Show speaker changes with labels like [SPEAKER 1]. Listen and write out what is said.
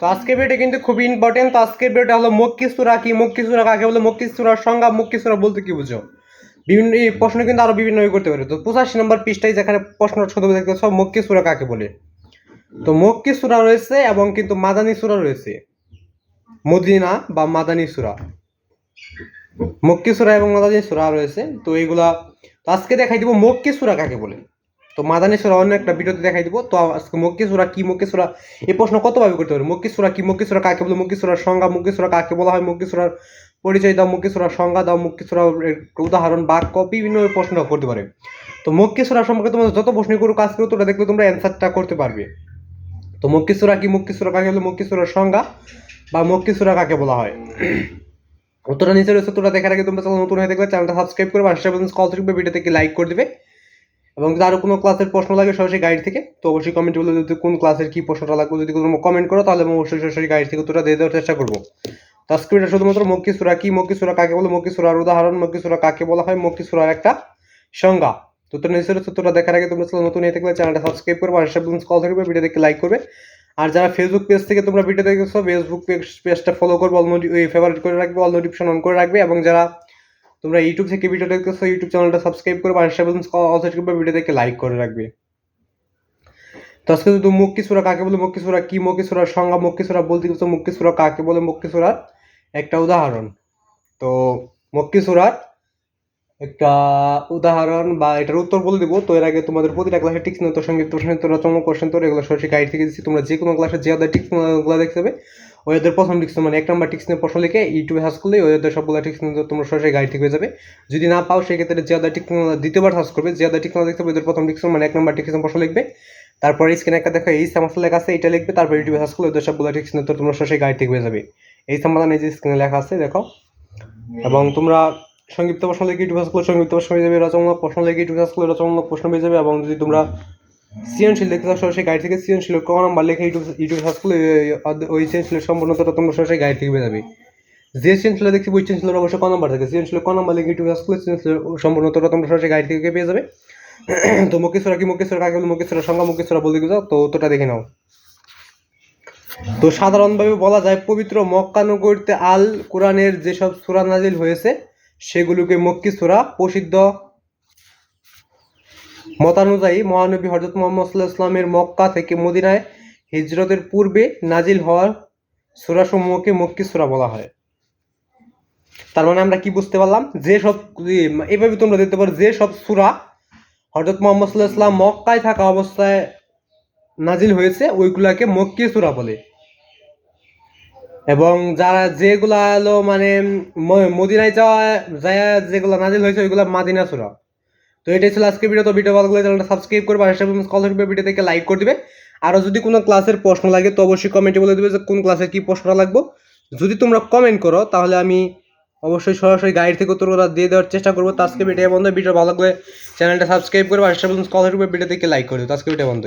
[SPEAKER 1] আজকে ভিডিওটা কিন্তু খুবই ইম্পর্টেন্ট তো আজকের ভিডিওটা হলো মক্কি সুরা কি? মক্কি সুরা কাকে বলে? মক্কি সুরার সংজ্ঞা মক্কি সুরা বলতে কি বুঝো? বিভিন্ন এই প্রশ্ন কিন্তু আরও বিভিন্ন করতে পারে তো পঁচাশি নম্বর পৃষ্ঠায় যেখানে প্রশ্ন ছোট দেখতে সব মক্কি সুরা কাকে বলে? তো মক্কি সুরা রয়েছে এবং কিন্তু মাদানী সুরা রয়েছে। মদিনা বা মাদানি সুরা মক্কি সুরা এবং মাদানি সুরা রয়েছে। তো এইগুলা আজকে দেখাই দিব মক্কি সুরা কাকে বলে। তো মাদানী সুরা অন্য একটা ভিডিওতে দেখাই দিব। তো আজকে মক্কি সুরা কি মক্কি সুরা এই প্রশ্ন কতভাবে করতে পারে মক্কি সুরা কি মক্কি সুরা কাকে বলে মক্কি সুরার সংজ্ঞা? মক্কি সুরা কাকে বলা হয়? মক্কি সুরার পরিচয় দাও মক্কি সুরার সংজ্ঞা দাও মক্কি সুরার উদাহরণ, বাক্য, বিভিন্ন প্রশ্ন করতে পারে। তো মক্কি সুরা সম্পর্কে তোমরা যত প্রশ্ন করো কাজ করো তোটা দেখলে তোমরা অ্যান্সারটা করতে পারবে। তো মক্কি সুরা কি মক্কি সুরা কাকে বলে মক্কি সুরার সংজ্ঞা? বা মক্কি সুরা কাকে বলা হয়? উত্তরটা নিচে রয়েছে তোরা দেখার আগে তোমরা নতুন হয়ে থাকলে চ্যানেলটা সাবস্ক্রাইব করে পাশে কল থাকবে ভিডিও থেকে লাইক করে দিবে। এবং যদি আরও কোনো ক্লাসের প্রশ্ন লাগে সরাসরি গাইড থেকে, তো অবশ্যই কমেন্ট বলে যদি কোন ক্লাসের কী প্রশ্নটা লাগবে। যদি কোনো কমেন্ট করো, তাহলে আমি অবশ্যই সরাসরি গাইড থেকে উত্তরটা দিয়ে দেওয়ার চেষ্টা করব। তো আজকে শুধুমাত্র মক্কি সুরা কি মক্কি সুরা কাকে বলে? মক্কি সুরার উদাহরণ মক্কি সুরা কাকে বলা হয়? মক্কি সুরার একটা সংজ্ঞা। তো তোর রয়েছে তোরা দেখার আগে তোমরা নতুন হয়ে থাকলে চ্যানেলটা সাবস্ক্রাইব আর পাশে কল থাকবে ভিডিও থেকে লাইক করবে। আর যারা ফেসবুক পেজ থেকে তোমরা ভিডিও দেখেছ ফেসবুক পেজ পেজটা ফলো করবে অল ফেভারিট করে রাখবে অল নোটিফিকেশন অন করে রাখবে এবং যারা তোমরা ইউটিউব থেকে ভিডিও দেখতেছো ইউটিউব চ্যানেলটা সাবস্ক্রাইব করে পাশে অলসো করবে ভিডিও থেকে লাইক করে রাখবে। তো আজকে শুধু মুক্কি সুরা কাকে বলে? মুক্কি সুরা কি? মুক্কি সুরার সংজ্ঞা মুক্কি সুরা বলতে গেছো মুক্কি সুরা কাকে বলে? সুরার একটা উদাহরণ। তো মুক্কি একটা উদাহরণ বা এটার উত্তর বলে দেবো। তো এর আগে তোমাদের প্রতিটা ক্লাসে টিক্স তো সংগীত প্রশ্ন তো রচনা কোশ্চেন তো এগুলো সরাসরি গাইড থেকে দিচ্ছি তোমরা যে কোনো ক্লাসে যে ওদের টিক্সগুলো দেখতে হবে ওদের প্রথম টিক্স মানে এক নম্বর টিক্স নিয়ে প্রশ্ন লিখে ইউটিউবে সার্চ করলে ওদের সবগুলো টিক্স তোমরা সরাসরি গাইড থেকে যাবে। যদি না পাও, সেক্ষেত্রে যে ওদের টিক্স দ্বিতীয়বার সার্চ করবে, যে ওদের টিক্স দেখতে হবে ওদের প্রথম টিক্স মানে এক নম্বর টিক্স প্রশ্ন লিখবে। তারপরে স্ক্রিনে একটা দেখো, এই সমস্যা লেখা আছে, এটা লিখবে, তারপর ইউটিউবে সার্চ করলে ওদের সবগুলো টিক্স তোমরা সরাসরি গাইড থেকে যাবে। এই সমাধান এই যে স্ক্রিনে লেখা আছে, দেখো। এবং তোমরা সংক্ষিপ্ত প্রশ্ন লিখে ইউটিউব সার্চ করলে সংক্ষিপ্ত প্রশ্ন পেয়ে যাবে রচনামূলক প্রশ্ন লিখে ইউটিউব সার্চ করলে রচনামূলক প্রশ্ন পেয়ে যাবে এবং যদি তোমরা সৃজনশীল দেখতে চাও সরাসরি গাইড থেকে সৃজনশীল ক নাম্বার লিখে ইউটিউব ইউটিউব সার্চ করলে ওই সৃজনশীলের সম্পূর্ণতা তোমরা সরাসরি গাইড থেকে পেয়ে যাবে। যে সৃজনশীল দেখছি, ওই সৃজনশীলের অবশ্যই ক নাম্বার থাকে। সৃজনশীল ক নাম্বার লিখে ইউটিউব সার্চ করলে সৃজনশীলের সম্পূর্ণতা তোমরা সরাসরি গাইড থেকে পেয়ে যাবে। তো মুকেশ্বরা কি মুকেশ্বরা, কাকে বলে মুকেশ্বরা, সংজ্ঞা মুকেশ্বরা বলতে যাও তো উত্তরটা দেখে নাও। তো সাধারণভাবে বলা যায়, পবিত্র মক্কা নগরীতে আল কোরআনের যেসব সুরা নাজিল হয়েছে সেগুলোকে মক্কি সুরা প্রসিদ্ধ। মতানুযায়ী মহানবী হজরত মোহাম্মদ সাল্লাহ ইসলামের মক্কা থেকে মদিনায় হিজরতের পূর্বে নাজিল হওয়ার সুরাসমূহকে মক্কি সুরা বলা হয়। তার মানে আমরা কি বুঝতে পারলাম? যে সব এভাবে তোমরা দেখতে পারো, যে সব সুরা হজরত মোহাম্মদ সাল্লাহ ইসলাম মক্কায় থাকা অবস্থায় নাজিল হয়েছে, ওইগুলাকে মক্কি সুরা বলে। এবং যারা যেগুলা এলো মানে মদিনায় যাওয়া, যায় যেগুলো নাজিল হয়েছে, ওইগুলো মাদিনা সুরা। তো এটাই ছিল আজকে ভিডিও তো ভিডিও ভালো লাগলে চ্যানেলটা সাবস্ক্রাইব করবে, আর কল থাকবে ভিডিও থেকে লাইক করে দিবে। আরও যদি কোনো ক্লাসের প্রশ্ন লাগে, তো অবশ্যই কমেন্টে বলে দেবে যে কোন ক্লাসের কী প্রশ্নটা লাগবে। যদি তোমরা কমেন্ট করো, তাহলে আমি অবশ্যই সরাসরি গাইড থেকে উত্তরগুলো দিয়ে দেওয়ার চেষ্টা করব। তো আজকে ভিডিও বন্ধ ভিডিও ভালো লাগলে চ্যানেলটা সাবস্ক্রাইব করবে, আর কল থাকবে ভিডিও থেকে লাইক করে দেবো আজকে ভিডিও বন্ধ